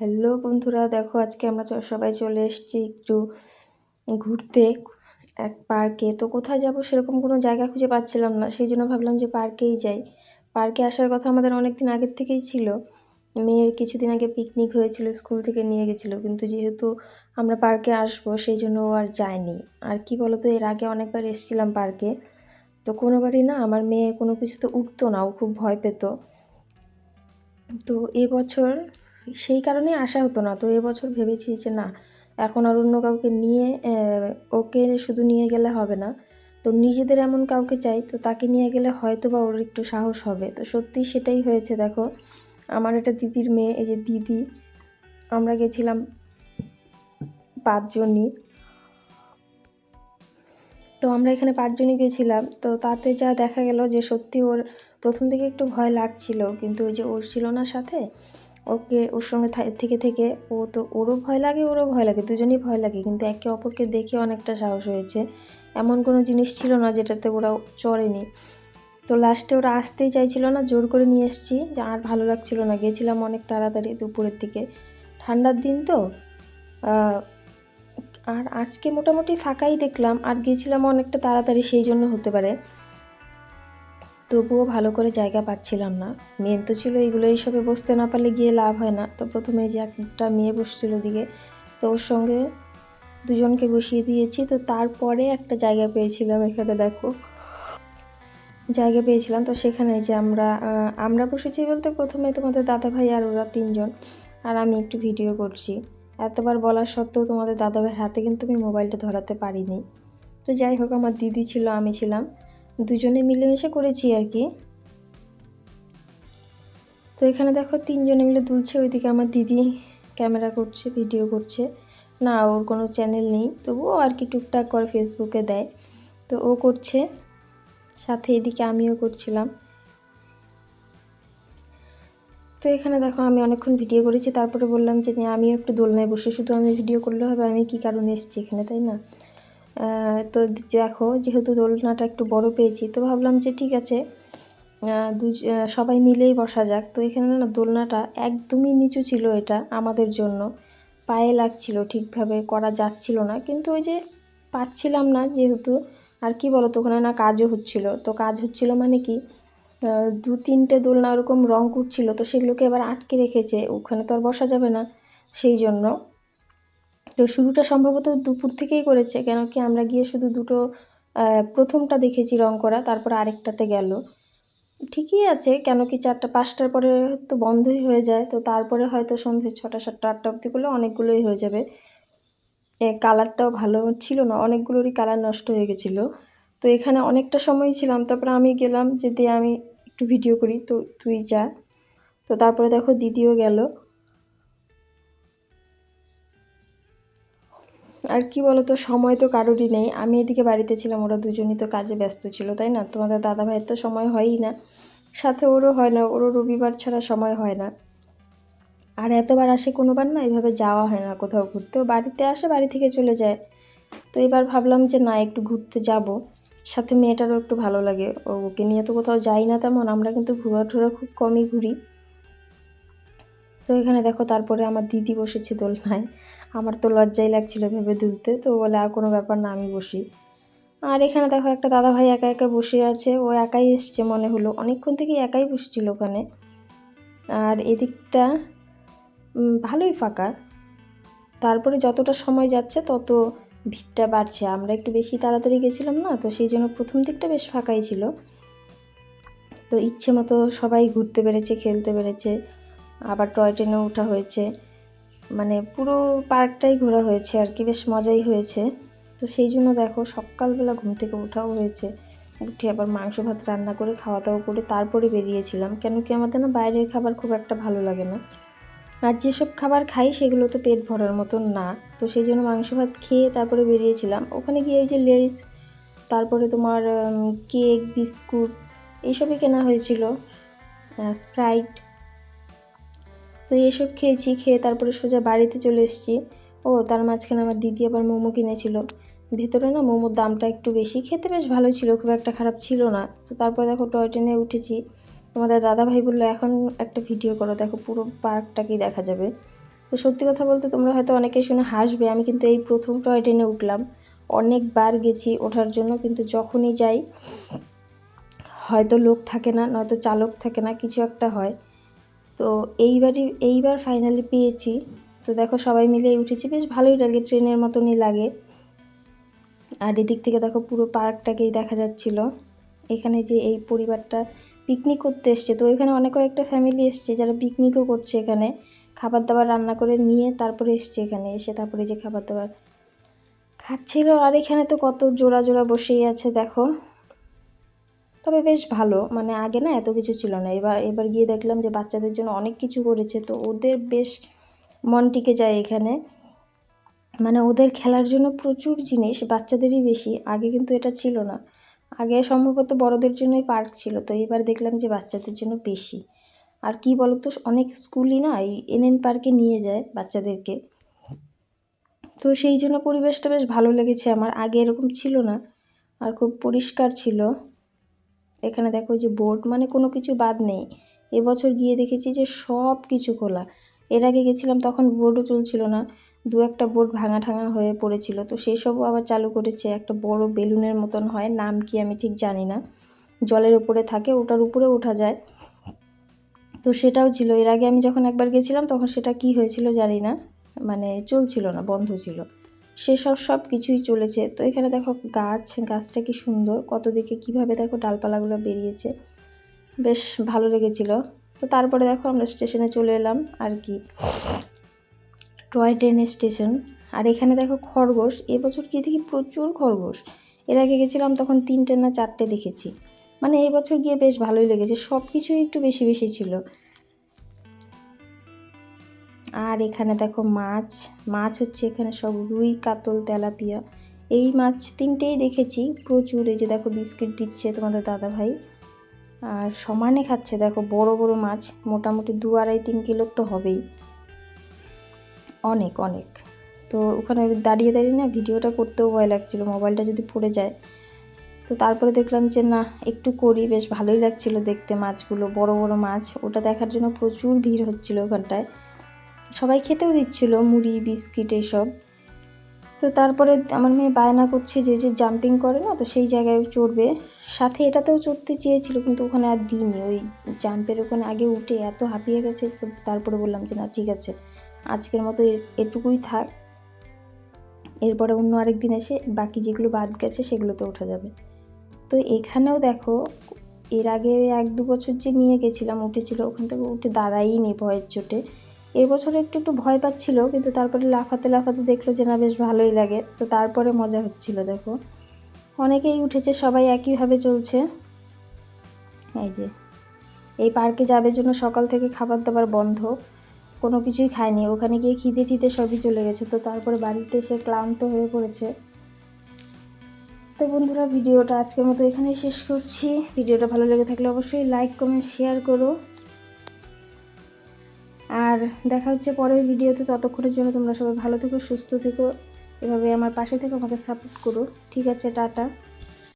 Hello বন্ধুরা, দেখো আজকে আমরা সবাই চলে এসেছি একটু ঘুরতে এক পার্কে। তো কোথায় যাব সেরকম কোনো জায়গা খুঁজে পাচ্ছিলাম না, সেই জন্য ভাবলাম যে পার্কেই যাই। পার্কে আসার কথা আমাদের অনেক দিন আগের থেকেই ছিল। মেয়ের কিছুদিন আগে পিকনিক হয়েছিল স্কুল থেকে নিয়ে গেছিল, কিন্তু যেহেতু আমরা পার্কে আসব সেই জন্য আর যায়নি। আর কি বলতো, এর আগে অনেকবার এসেছিলাম পার্কে। তো কোনোবারই না, আমার মেয়ে কোনো কিছুতে উঠতো না, ও খুব ভয় পেত। তো এবছর সেই কারণেই আসা হতো না। তো এবছর ভেবেছি যে না, এখন আর অন্য কাউকে নিয়ে ওকে শুধু নিয়ে গেলে হবে না। তো নিজেদের এমন কাউকে চাই, তো তাকে নিয়ে গেলে হয়তো বা ওর একটু সাহস হবে। তো সত্যি সেটাই হয়েছে, দেখো। আমার একটা দিদির মেয়ে, এই যে দিদি, আমরা গেছিলাম পাঁচজনই। তো আমরা এখানে পাঁচজনই গেছিলাম। তো তাতে যা দেখা গেল যে সত্যি ওর প্রথম থেকে একটু ভয় লাগছিল, কিন্তু ওই যে ওর ছিল না সাথে ওকে ওর সঙ্গে থেকে থেকে ও তো, ওরও ভয় লাগে, ওরও ভয় লাগে, দুজনেই ভয় লাগে। কিন্তু একে অপরকে দেখে অনেকটা সাহস হয়েছে। এমন কোনো জিনিস ছিল না যেটাতে ওরা চড়েনি। তো লাস্টে ওরা আসতেই চাইছিল না, জোর করে নিয়ে এসেছি। যে, আর ভালো লাগছিল না। গেছিলাম অনেক তাড়াতাড়ি দুপুরের দিকে। ঠান্ডার দিন তো? আর আজকে মোটামুটি ফাঁকাই দেখলাম। আর গেছিলাম অনেকটা তাড়াতাড়ি, সেই জন্য হতে পারে। তবুও ভালো করে জায়গা পাচ্ছিলাম না। মেন তো ছিল এইগুলো এইসবে বসতে না পারলে গিয়ে লাভ হয় না। তো প্রথমে যে একটা মেয়ে বসছিল দিকে তো ওর সঙ্গে দুজনকে বসিয়ে দিয়েছি। তো তারপরে একটা জায়গা পেয়েছিলাম এখানে, দেখো। জায়গা পেয়েছিলাম। তো সেখানে যে আমরা আমরা বসেছি বলতে প্রথমে তোমাদের দাদা ভাই আর ওরা তিনজন। আর আমি একটু ভিডিও করছি। এতবার বলার সত্ত্বেও তোমাদের দাদা ভাইয়ের হাতে কিন্তু আমি মোবাইলটা ধরাতে পারিনি। তো যাই হোক, আমার দিদি ছিল, আমি ছিলাম। দুজনে মিলেমিশে করেছি আর কি। তো এখানে দেখো তিনজনে মিলে দুলছে ওইদিকে আমার দিদি ক্যামেরা করছে ভিডিও করছে। না ওর কোনো চ্যানেল নেই তবুও আর কি টুকটাক করে ফেসবুকে দেয়। তো ও করছে সাথে এদিকে আমিও করছিলাম। তো এখানে দেখো আমি অনেকক্ষণ ভিডিও করেছি তারপরে বললাম যে না, আমিও একটু দোলনায় বসে শুধু আমি ভিডিও করলে হবে আমি কী কারণে এসেছি এখানে? তাই না? তো দেখো, যেহেতু দোলনাটা একটু বড় পেয়েছি, তো ভাবলাম যে ঠিক আছে দু সবাই মিলেই বসা যাক। তো এখানে না দোলনাটা একদমই নিচু ছিল এটা আমাদের জন্য। পায়ে লাগছিল, ঠিকভাবে করা যাচ্ছিল না। কিন্তু ওই যে পাচ্ছিলাম না যেহেতু, আর কি বলো তো ওখানে না কাজও হচ্ছিল। তো কাজ হচ্ছিল মানে কি দু তিনটে দোলনা ওরকম রং করছিল, তো সেগুলোকে এবার আটকে রেখেছে। ওখানে তো আর বসা যাবে না, সেই জন্য। তো শুরুটা সম্ভবত দুপুর থেকেই করেছে, কেন কি আমরা গিয়ে শুধু দুটো প্রথমটা দেখেছি রং করা, তারপর আরেকটাতে গেল। ঠিকই আছে, কেন কি চারটা, পাঁচটার পরে তো বন্ধই হয়ে যায়, তো তারপরে হয়তো সন্ধ্যে ছটা, সাতটা, আটটা অবধি করলে অনেকগুলোই হয়ে যাবে। এ, কালারটাও ভালো ছিল না, অনেকগুলোরই কালার নষ্ট হয়ে গেছিল। তো এখানে অনেকটা সময় ছিলাম, তারপরে আমি গেলাম যে দিয়ে আমি একটু ভিডিও করি, তো তুই যা। তো তারপরে দেখো দিদিও গেল। আর কি বলতো, সময় তো কারোরই নেই। আমি এদিকে বাড়িতে ছিলাম, ওরা দুজনই তো কাজে ব্যস্ত ছিল, তাই না? তোমাদের দাদা ভাইয়ের তো সময় হয়ই না। সাথে ওরও হয় না, ওরও রবিবার ছাড়া সময় হয় না। আর এতবার আসে কোনোবার না, এভাবে যাওয়া হয় না কোথাও ঘুরতে। বাড়িতে আসে, বাড়ি থেকে চলে যায়। তো এবার ভাবলাম যে না, একটু ঘুরতে যাব। সাথে মেয়েটারও একটু ভালো লাগে। ওকে নিয়ে তো কোথাও যাই না তেমন, আমরা কিন্তু ঘোরা ঠোরা খুব কমই ঘুরি। তো এখানে দেখো তারপরে আমার দিদি বসেছে দোলনায়। আমার তো লজ্জাই লাগছিল ভেবে দুলতে, তো বলে, আর কোনো ব্যাপার না, আমি বসি। আর এখানে দেখো একটা দাদা ভাই একা একা বসে আছে, ও একাই এসছে মনে হলো। অনেকক্ষণ থেকেই একাই বসেছিল ওখানে। আর এদিকটা ভালোই ফাঁকা। তারপরে যতটা সময় যাচ্ছে, তত ভিড়টা বাড়ছে। আমরা একটু বেশি তাড়াতাড়ি গেছিলাম না, তো সেই জন্য প্রথম দিকটা বেশ ফাঁকাই ছিল। তো ইচ্ছে মতো সবাই ঘুরতে পেরেছে, খেলতে পেরেছে। আবার টয় ট্রেনেও ওঠা হয়েছে। মানে পুরো পার্কটাই ঘোরা হয়েছে আর কি, বেশ মজাই হয়েছে। তো সেই জন্য দেখো সকালবেলা ঘুম থেকে ওঠাও হয়েছে। উঠে আবার মাংস ভাত রান্না করে খাওয়া দাওয়া করে তারপরে বেরিয়েছিলাম। কেন কি আমাদের না বাইরের খাবার খুব একটা ভালো লাগে না। আর যেসব খাবার খাই সেগুলো তো পেট ভরার মতন না। তো সেই জন্য মাংস ভাত খেয়ে তারপরে বেরিয়েছিলাম। ওখানে গিয়ে ওই যে লেস, তারপরে তোমার কেক, বিস্কুট, এইসবই কেনা হয়েছিল। স্প্রাইট তো এসব খেয়েছি, খেয়ে তারপরে সোজা বাড়িতে চলে এসেছি। ও, তার মাঝখানে আমার দিদি আবার মোমো কিনেছিল। ভেতরে না মোমোর দামটা একটু বেশি। খেতে বেশ ভালোই ছিল, খুব একটা খারাপ ছিল না। তো তারপর দেখো টয় ট্রেনে উঠেছি। তোমাদের দাদা ভাই বলল, এখন একটা ভিডিও করো, দেখো পুরো পার্কটাকেই দেখা যাবে? তো সত্যি কথা বলতে তোমরা হয়তো অনেকে শুনে হাসবে, আমি কিন্তু এই প্রথম টয় ট্রেনে উঠলাম। অনেকবার গেছি ওঠার জন্য, কিন্তু যখনই যাই, হয়তো লোক থাকে না, নয়তো চালক থাকে না, কিছু একটা হয়। তো এইবারই, এইবার ফাইনালি পেয়েছি। তো দেখো সবাই মিলে উঠেছি। বেশ ভালোই লাগে, ট্রেনের মতনই লাগে। আর এদিক থেকে দেখো পুরো পার্কটাকেই দেখা যাচ্ছিল। এখানে যে এই পরিবারটা পিকনিক করতে এসছে। তো এখানে অনেক কয়েকটা ফ্যামিলি এসছে যারা পিকনিকও করছে এখানে। খাবার দাবার রান্না করে নিয়ে তারপরে এসছে এখানে। এসে তারপরে যে খাবার দাবার খাচ্ছিল। আর এখানে তো কত জোড়া জোড়া বসেই আছে, দেখো। তবে বেশ ভালো। মানে আগে না এত কিছু ছিল না। এবার এবার গিয়ে দেখলাম যে বাচ্চাদের জন্য অনেক কিছু করেছে। তো ওদের বেশ মন টিকে যায় এখানে। মানে ওদের খেলার জন্য প্রচুর জিনিস, বাচ্চাদেরই বেশি। আগে কিন্তু এটা ছিল না। আগে সম্ভবত বড়দের জন্যই পার্ক ছিল। তো এবার দেখলাম যে বাচ্চাদের জন্য বেশি। আর কি বলতো, অনেক স্কুলই না এই এনএন পার্কে নিয়ে যায় বাচ্চাদেরকে। তো সেই জন্য পরিবেশটা বেশ ভালো লেগেছে আমার। আগে এরকম ছিল না। আর খুব পরিষ্কার ছিল। এখানে দেখো যে বোর্ড মানে কোনো কিছু বাদ নেই। এবছর গিয়ে দেখেছি যে সব কিছু খোলা। এর আগে গেছিলাম তখন বোর্ডও চলছিল না। দু একটা বোর্ড ভাঙা ঠাঙা হয়ে পড়েছিল। তো সেসবও আবার চালু করেছে। একটা বড় বেলুনের মতন হয়। নাম কি আমি ঠিক জানি না। জলের উপরে থাকে, ওটার উপরে ওঠা যায়। তো সেটাও ছিল। এর আগে আমি যখন একবার গেছিলাম তখন সেটা কি হয়েছিল জানি না। মানে চলছিল না, বন্ধ ছিল। সেসব সব কিছুই চলেছে। তো এখানে দেখো গাছ, গাছটা কি সুন্দর, কত দিকে কীভাবে দেখো ডালপালাগুলো বেরিয়েছে। বেশ ভালো লেগেছিল। তো তারপরে দেখো আমরা স্টেশনে চলে এলাম আর কি। টয় ট্রেনের স্টেশন। আর এখানে দেখো খরগোশ, এবছর গিয়ে দেখি প্রচুর খরগোশ। এর আগে গেছিলাম তখন তিনটে না চারটে দেখেছি। মানে এবছর গিয়ে বেশ ভালোই লেগেছে সব কিছুই একটু বেশি বেশি ছিল। আর এখানে দেখো মাছ মাছ হচ্ছে এখানে সব রুই, কাতল, তেলাপিয়া। এই মাছ তিনটেই দেখেছি। প্রচুর, এই যে দেখো বিস্কিট দিচ্ছে তোমাদের দাদা ভাই আর সমানে খাচ্ছে দেখো বড় বড় মাছ। মোটামুটি দু আড়াই, তিন কিলোর তো হবেই। অনেক অনেক। তো ওখানে দাঁড়িয়ে দাঁড়িয়ে না ভিডিওটা করতেও ভয় লাগছিল, মোবাইলটা যদি পড়ে যায়। তো তারপরে দেখলাম যে না, একটু করি, বেশ ভালোই লাগছিল দেখতে মাছগুলো, বড় বড় মাছ। ওটা দেখার জন্য প্রচুর ভিড় হচ্ছিল ওখানটায়। সবাই খেতেও দিচ্ছিল, মুড়ি, বিস্কিট এসব। তো তারপরে আমার মেয়ে বায়না করছে যে যে জাম্পিং করে না, তো সেই জায়গায় চড়বে। সাথে এটাতেও চড়তে চেয়েছিল, কিন্তু ওখানে আর দিইনি। ওই জাম্পের ওখানে আগে উঠে এত হাঁপিয়ে গেছে, তো তারপরে বললাম যে, না, ঠিক আছে, আজকের মতো এটুকুই থাক। এরপরে অন্য আরেক দিন এসে বাকি যেগুলো বাদ গেছে, সেগুলোতে ওঠা যাবে। তো এখানেও দেখো, এর আগে এক দু বছর যে নিয়ে গেছিলাম, উঠেছিল, ওখান থেকে উঠে দাঁড়াইনি ভয়ের চোটে। এবছর একটু একটু ভয় পাচ্ছিল, কিন্তু তারপরে লাফাতে লাফাতে দেখল যে না, বেশ ভালোই লাগে। তো তারপরে মজা হচ্ছিল, দেখো। অনেকেই উঠেছে, সবাই একইভাবে চলছে। এই যে, এই পার্কে যাবে জন্য সকাল থেকে খাবার দাবার বন্ধ, কোনো কিছুই খায়নি। ওখানে গিয়ে খিদে ঠিদে সবই চলে গেছে। তো তারপরে বাড়িতে এসে ক্লান্ত হয়ে পড়েছে। তো বন্ধুরা, ভিডিওটা আজকের মতো এখানেই শেষ করছি। ভিডিওটা ভালো লেগে থাকলে অবশ্যই লাইক কমেন্ট শেয়ার করো। আর দেখা হচ্ছে পরের ভিডিওতে, ততক্ষণের জন্য তোমরা সবাই ভালো থেকো, সুস্থ থেকো, এভাবে আমার পাশে থেকে, আমাকে সাপোর্ট করো। ঠিক আছে, টাটা।